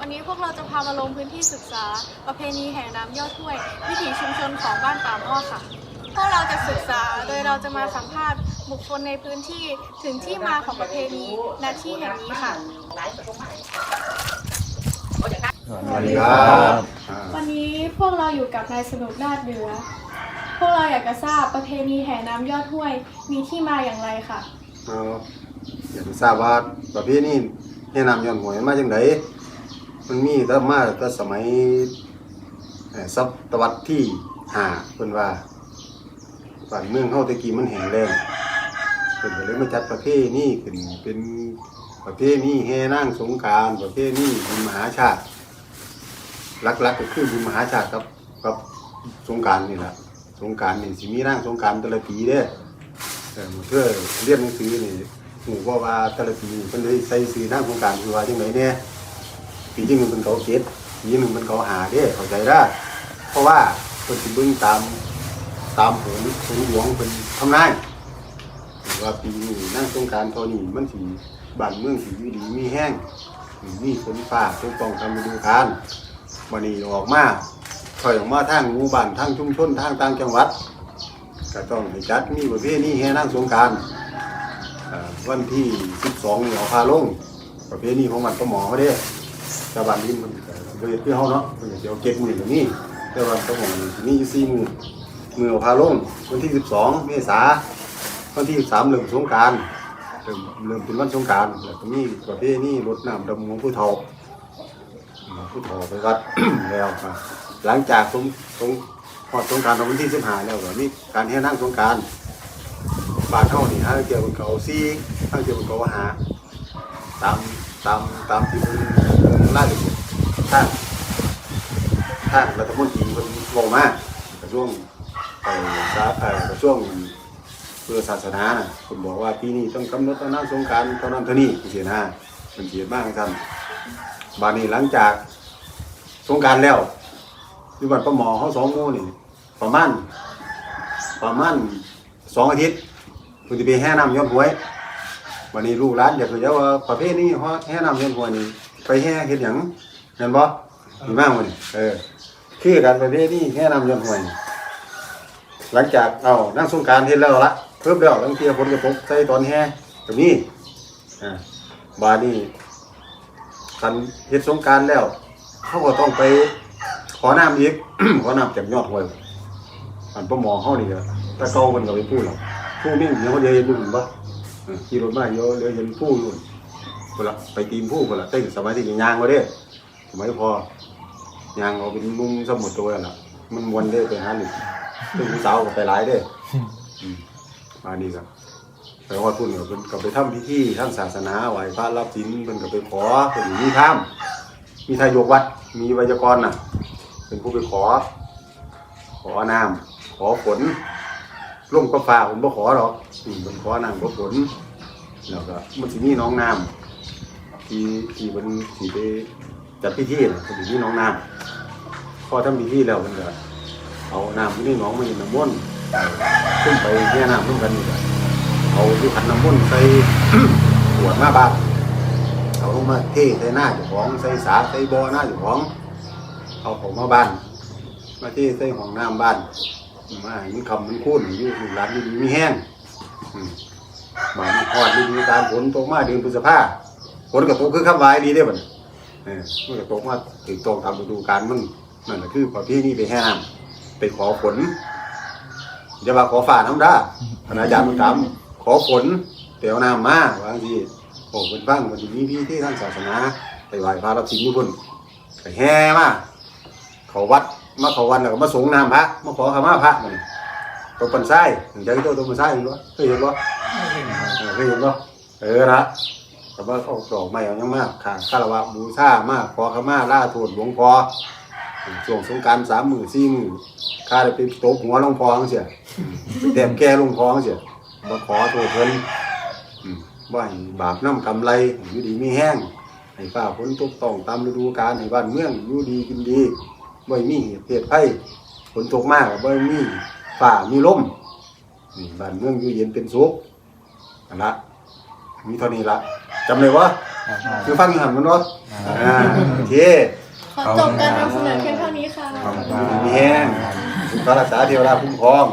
วันนี้พวกเราจะพามาลงพื้นที่ศึกษา ประเพณีแห่น้ำยอดถ้วย วิถีชุมชนของบ้านป่าหม้อค่ะ พวกเราจะศึกษาโดยเราจะมาสัมภาษณ์บุคคลในพื้นที่ถึงที่มาของประเพณีณที่แห่งนี้ค่ะ สวัสดีครับอ่าวันนี้พวกเราอยู่กับนายสนุกนาดเหนือ พวกเราอยากจะทราบประเพณีแห่น้ำยอดห้วยมีที่มาอย่างไรค่ะเอาอยากจะทราบว่าประเพณี แนะนำย้อนหวยมาจังไดมันมีแต่มาแต่สมัยศตวรรษที่ห้าเพิ่นว่าบ้านเมืองเฮาตะกี้มันแห้งแล้งเพิ่นเลยมาจัดประเพณีขึ้นเป็นประเพณีแห่นางสงกานต์ประเพณีบุญมหาชาติลักๆก็คือบุญมหาชาติกับกับสงกานต์นี่แหละสงกานต์นี่สิมีนางสงกานต์แต่ละปีเด้อเพื่อเรียนหนังสือนี่ หมู่ว่าว่าแต่ละปีเพิ่นได้ใส่ซื้อทางโครงการคือว่าจังไดแน่ปีที่หนึ่งเพิ่นเขาเก็ดปีหนึ่งเพิ่นเขาหาเด้เข้าใจได้เพราะว่าเพิ่นสิบิ่งตามตามผลผลหลวงเพิ่นทำนายว่าปีนี้นางสงการท่านี้มันสิบ้านเมืองสิอยู่ดีมีแห้งมีฝนฟ้าตกต้องตามฤดูกาลวันนี้ออกมาถอยออกมาทางหมู่บ้านทางชุมชนทางต่างจังหวัด ก็ต้องให้จัดมีประเพณีแห่นางสงการาวันที่12นี่เอาพาลงประเพณีของมันก็หมอเขาเด้ชาวบ้านนี้มันก็บ่เฮ็ดคือเฮาเนาะเพิ่นก็สิเอาเก็บมือตรงนี้แต่ว่าก็หมอนี่สิมีอยู่4มื้อมือเอาพาลงวันที่12เมษาวันที่13เริ่มสงกรารเริ่มเริ่มเป็นวันสงกรารแล้วก็มีประเพณีรดน้ำดำหัวผู้เฒ่าอืมผู้เฒ่าไปวัด แล้วก็หลังจากสงสงพอดสงกรารวันที่สิบห้าแล้วก็มีการแห่นั่งสงกราร บานเฮานี่ห้าเกี่ยวกับเขาซีห้าเกี่ยวกับเขาหา ตามตามตามที่เพิ่นล่าสุดทางทางรัฐมนตรีเพิ่นลงมากระทรวงเอ่อสาเอ่อกระทรวงเพื่อศาสนาน่ะเพิ่นบอกว่าปีนี้ต้องกำหนดน้ำสงกรารเท่านั้นเท่านี้เสียนะเพิ่นเสียมากท่านบานนี้หลังจากสงกรารแล้วอยู่บ้านป้าหมอเขาสองโมนี่ประมาณประมาณสองอาทิตย์ เพิ่นจะไปแห่น้ำย้อนหวยวันนี้ลูกหลานอยากจะว่าประเภทนี้เขาแห่น้ำย้อนหวยนี่ไปแห่เห็นหยังเห็นบ่ดีมากวันนี้เออคือการประเภทนี้แห่น้ำย้อนหวยหลังจากเอานั่งสงการเห็นแล้วละเพิ่มแล้วบางเทีฝนกระตกใส่ตอนแห่ตรงนี้อ่าบานี้คันเฮ็ดสงการแล้ว เขาก็ต้องไปขอน้ำอีกขอน้ำจากยอดหวยอันป้าหมอเขานี่ก็ตะเกามันก็ไปพูดหรอก ผู้มิ่งเดี๋ยวเขาเดียวเห็นดูเห็นปะเออขี่รถมาเดี๋ยวเดี๋ยวเห็นผู้อยู่คนละไปตีมผู้คนละเต้นสมัยที่ยังยางมาเด้สมัยพอยางเอาเป็นมุมสมุดตัวนั่นล่ะ มันมวนเด้ไปหาหนึ่งซึ่งผู้สาวก็ไปหลายเด้อืมมานี่ครับไปว่าพุ่นก็เป็นก็ไปทำพิธีทางศาสนาไหว้พระรับศีลเพิ่นก็ไปขอเพิ่นมีถ้ำมีทายกวัด มีไวยากรณ์น่ะเป็นผู้ไปขอ ขอน้ำขอฝน ร่มก็ฟ้าผมบ่ขอหรอกอืมเป็นขอน้ำขอฝนแล้วก็มันสิมีน้องน้ำที่ที่มันสิไปจัดพิธีน่ะมันสิมีน้องน้ำพอทำพิธีแล้วมันก็เอาน้ำที่นี่น้องมาเห็นน้ำมนต์ขึ้นไปแค่น้ำร่วมกันนี่ก็เอาที่ขันน้ำมนต์ใส่ ขวดมาบ้างเอาลงมาเทใส่หน้าเจ้าของใส่สาใส่บ่อหน้าเจ้าของ เอาของมาบ้าน มาเทใส่ห้องน้ำบ้าน มาให้มันคำมันคุ้นอยู่ลูกหลานดีๆมีแห้งมบ้านพอดดีๆตามฝนตกมาเดือนพฤษภาฝนก็ตกคือคำวายดีเด้บัดนี้เออมันก็ตกมาถึงตรงตามฤดูกาลมันนั่นแหละคือประเพณีไปแห่น้ำไปขอฝนอย่าขอฝ่าน้ำได้คณะอาจารย์มันถามขอฝนเตียวน้ำมาว่าจังซี่โอ้เป็นบ้างมันมีพี่ที่ท่างศาสนาไปไหว้พระรับศีลอยู่พุ่นไปแห่มาเขาวัด มาขาวันแล้วก็มาสงน้ำพระมาขอขมาพระมันตัวปันไส้ถึงจะตัวตัวปันไส้เห็นปะเคยเห็นปะเคยเห็นปะเออละก็ว่าเอาดอกไม้เอายังมากข้างคารวะบูชามากขอขมาล่าโทษหลวงพ่อช่วงสงกรารสามหมื่นสี่หมื่นข้าได้ไปตบหัวหลวงพ่องเสียไปแต้มแก้หลวงพ่องเสียมาขอโทษเพิ่นว่าให้บาปน้ำกำไรอยู่ดีมีแห้งให้ฟ้าฝนตกต้องตามฤดูกาลให้บ้านเมืองอยู่ดีกินดี บ่ให้มีเหตุเพศภัยฝนตกมากบ่ให้มีฟ้ามีลมนี่บ้านเมืองอยู่เย็นเป็นสุขอันละมีเท่านี้ละจำเลยวะคือฟังอยู่หันมันเนาะอ่าโอเคขอจบการนำเสนอเพียงเท่านี้ค่ะมีแห้งสุขรักษาเทวดาคุ้มครอง